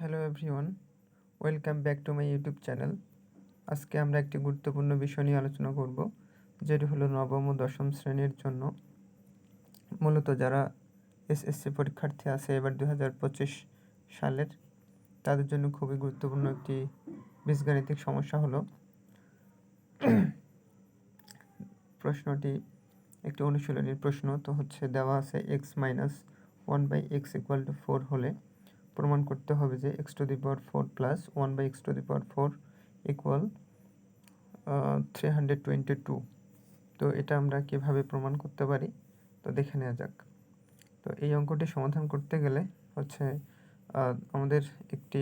Hello everyone, welcome back to my YouTube channel. আজকে আমরা একটি গুরুত্বপূর্ণ বিষয় নিয়ে আলোচনা করব, যেটি হলো নবম ও দশম শ্রেণির জন্য। মূলত যারা এসএসসি পরীক্ষার্থী আছে এবার দু হাজার পঁচিশ সালের, তাদের জন্য খুবই গুরুত্বপূর্ণ একটি বীজগাণিতিক সমস্যা হলো, প্রশ্নটি একটি অনুশীলনীর প্রশ্ন, তো হচ্ছে দেওয়া আছে x minus one by x equal to four হলে প্রমাণ করতে হবে যে x to the power four plus one by x to the power four equal three hundred twenty two তো এটা আমরা কীভাবে প্রমাণ করতে পারি? তো দেখে নেওয়া যাক। তো এই অঙ্কটি সমাধান করতে গেলে হচ্ছে আমাদের একটি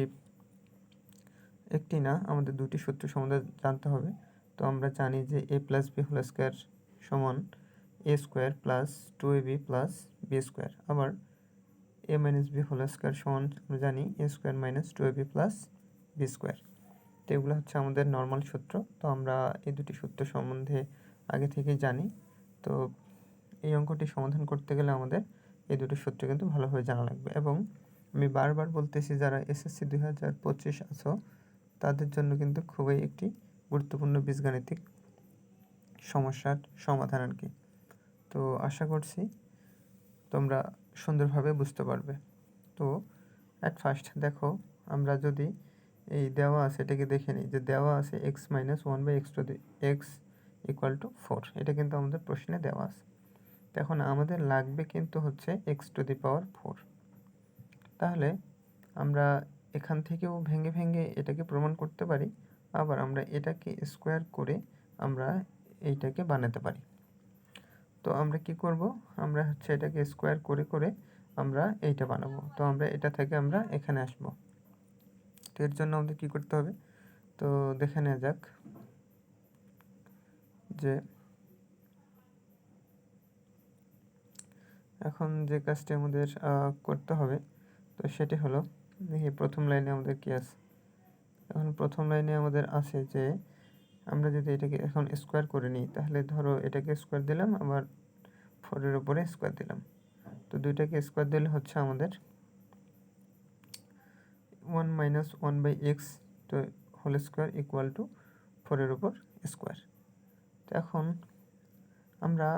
একটি না, আমাদের দুটি সূত্র সমাধান জানতে হবে। তো আমরা জানি যে A plus B whole square সমান A square plus two A B plus B square আবার A minus B whole square সমান আমরা জানি A square minus two A B plus B square তো এগুলো হচ্ছে আমাদের নর্মাল সূত্র। তো আমরা এই দুটি সূত্র সম্বন্ধে আগে থেকেই জানি। তো এই অঙ্কটি সমাধান করতে গেলে আমাদের এই দুটি সূত্র কিন্তু ভালোভাবে জানা লাগবে। এবং আমি বারবার বলতেছি, যারা এসএসসি দুই হাজার পঁচিশ আছো, তাদের জন্য কিন্তু খুবই একটি গুরুত্বপূর্ণ বীজগাণিতিক সমস্যার সমাধান আর কি তো আশা করছি তোমরা সুন্দরভাবে বুঝতে পারবে। তো অ্যাট ফার্স্ট দেখো, আমরা যদি এই দেওয়া আছে, এটাকে দেখে নিই যে দেওয়া আছে x minus one by x to the x equal to four এটা কিন্তু আমাদের প্রশ্নে দেওয়া আছে। তো এখন আমাদের লাগবে কিন্তু হচ্ছে x to the power four তাহলে আমরা এখান থেকেও ভেঙে ভেঙে এটাকে প্রমাণ করতে পারি, আবার আমরা এটাকে স্কোয়ার করে আমরা এইটাকে বানাতে পারি। তো আমরা কি করব? আমরা হচ্ছে এটাকে স্কোয়ার করে করে আমরা এইটা বানাবো। তো আমরা এটা থেকে আমরা এখানে আসব। তো এর জন্য আমাদের কি করতে হবে? তো দেখে নেওয়া যাক যে এখন যে কাজটি আমাদের করতে হবে, তো সেটি হলো দেখি প্রথম লাইনে আমাদের কি আছে? এখন প্রথম লাইনে আমাদের আছে যে আমরা যদি এটাকে এখন স্কোয়ার করে নিই, তাহলে ধরো এটাকে স্কোয়ার দিলাম, আবার ফোরের উপরে স্কোয়ার দিলাম। তো দুইটাকে স্কোয়ার দিলে হচ্ছে আমাদের one minus one by x তো হোল স্কোয়ার ইকুয়াল টু ফোরের উপর স্কোয়ার। তো এখন আমরা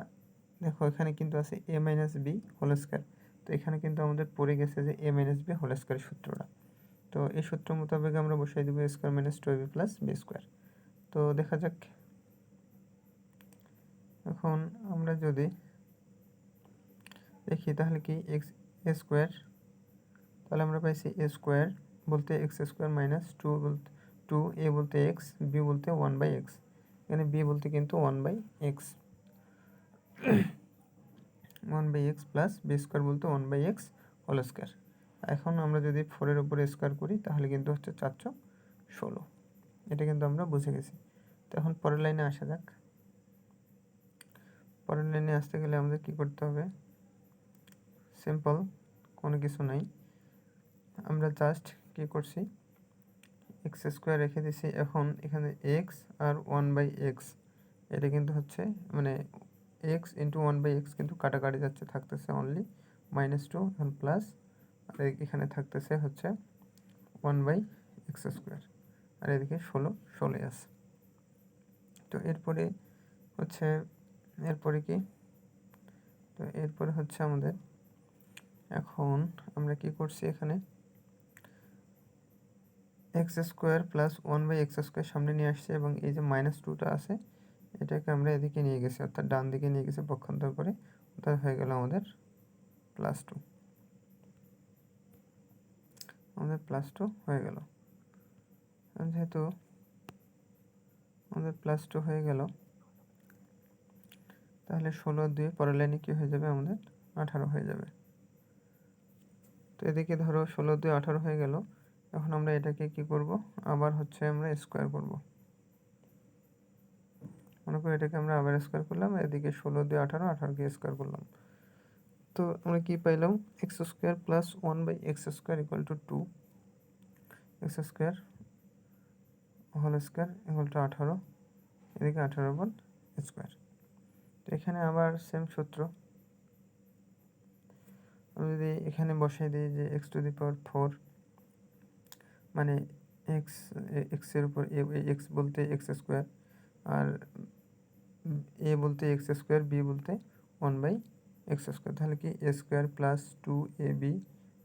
দেখো এখানে কিন্তু আছে A minus B whole square. তো এখানে কিন্তু আমাদের পড়ে গেছে যে A minus B whole square সূত্রটা। তো এই সূত্র মোতাবেক আমরা বসাই দেবো square minus two B plus B square. তো দেখা যাক। এখন আমরা যদি দেখি তাহলে কি এক্স এ স্কোয়ার তাহলে আমরা পাইছি এ স্কোয়ার বলতে এক্স স্কোয়ার মাইনাস টু বলতে টু এ বলতে এক্স বি বলতে ওয়ান বাই এক্স এখানে বি বলতে কিন্তু one by x one by x plus B square বলতে one by x whole square এখন আমরা যদি ফোরের উপরে স্কোয়ার করি, তাহলে কিন্তু হচ্ছে চারশো ষোলো। এটা কিন্তু আমরা বুঝে গেছি। তো এখন পরের লাইনে আসা যাক। পরের লাইনে আসতে গেলে আমাদের কি করতে হবে? সিম্পল কোনো কিছু নাই। আমরা জাস্ট কি করছি? এক্স স্কোয়ার রেখে দিছি। এখন এখানে এক্স আর ওয়ান বাই এক্স এটা কিন্তু হচ্ছে মানে x into one by x কিন্তু কাটাকাটি যাচ্ছে, থাকতেছে অনলি মাইনাস টু এখন প্লাস আর এখানে থাকতেছে হচ্ছে ওয়ান বাই এক্স স্কোয়ার আর এদিকে ষোলো, ষোলোই আছে। তো এরপরে হচ্ছে, এরপরে কি? তো এরপরে হচ্ছে আমাদের এখন আমরা কি করছি এখানে? X square plus one by x square সামনে নিয়ে আসছে এবং এই যে মাইনাস টুটা আছে, এটাকে আমরা এদিকে নিয়ে গেছি, অর্থাৎ ডান দিকে নিয়ে গেছি পক্ষান্তর করে। অর্থাৎ হয়ে গেল আমাদের প্লাস টু আমাদের প্লাস টু হয়ে গেল। যেহেতু আমাদের প্লাস টু হয়ে গেল, তাহলে ষোলো দুই পরের লাইনে কী হয়ে যাবে? আমাদের আঠারো হয়ে যাবে। তো এদিকে ধরো ষোলো দুই আঠারো হয়ে গেল। এখন আমরা এটাকে কি করব? আবার হচ্ছে আমরা স্কোয়ার করব। মনে করি এটাকে আমরা আবার স্কোয়ার করলাম, এদিকে ষোলো দুই আঠারো, আঠারোকে স্কোয়ার করলাম। তো আমরা কি পাইলাম? X square plus one by x square equal to to x square whole square equal to আঠারো। এদিকে আঠারো বল স্কোয়ার তো এখানে আবার সেম সূত্র। আমি যদি এখানে বসাই দিই যে x to the power four মানে এক্স এক্সের উপর এক্স বলতে এক্স স্কোয়ার আর এ বলতে এক্স স্কোয়ার বি বলতে ওয়ান বাই এক্স স্কোয়ার তাহলে কি A square plus two A B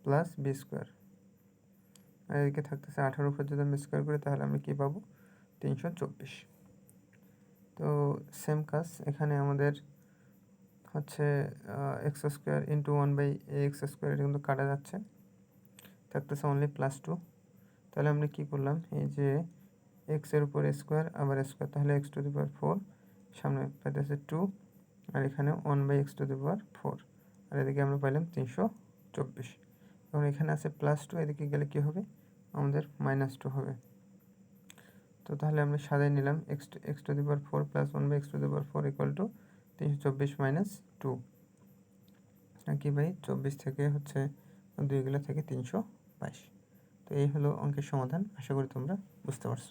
plus B square আর এদিকে থাকতেছে আঠারোর উপর যদি আমি স্কোয়ার করি, তাহলে আমি কী পাবো? তিনশো চব্বিশ। তো সেম কাজ এখানে আমাদের হচ্ছে x square into one by x square এটা কিন্তু কাটা যাচ্ছে। থাকতেছে অনলি প্লাস টু তাহলে আমরা কী করলাম? এই যে এক্সের উপর স্কোয়ার আবার স্কোয়ার তাহলে x to the power four সামনে পাইতেছে টু আর এখানে one by x to the power four আর এদিকে আমরা পাইলাম তিনশো চব্বিশ। এবং এখানে আছে প্লাস টু এদিকে গেলে কী হবে? আমাদের মাইনাস টু হবে। তো তাহলে আমরা সাজাই নিলাম x to x to the power four plus one by x to the power four equal to তিনশো চব্বিশ মাইনাস টু। কি ভাই? চব্বিশ থেকে হচ্ছে দুইগুলো থেকে তিনশো বাইশ। তো এই হলো অঙ্কের সমাধান। আশা করি তোমরা বুঝতে পারছ।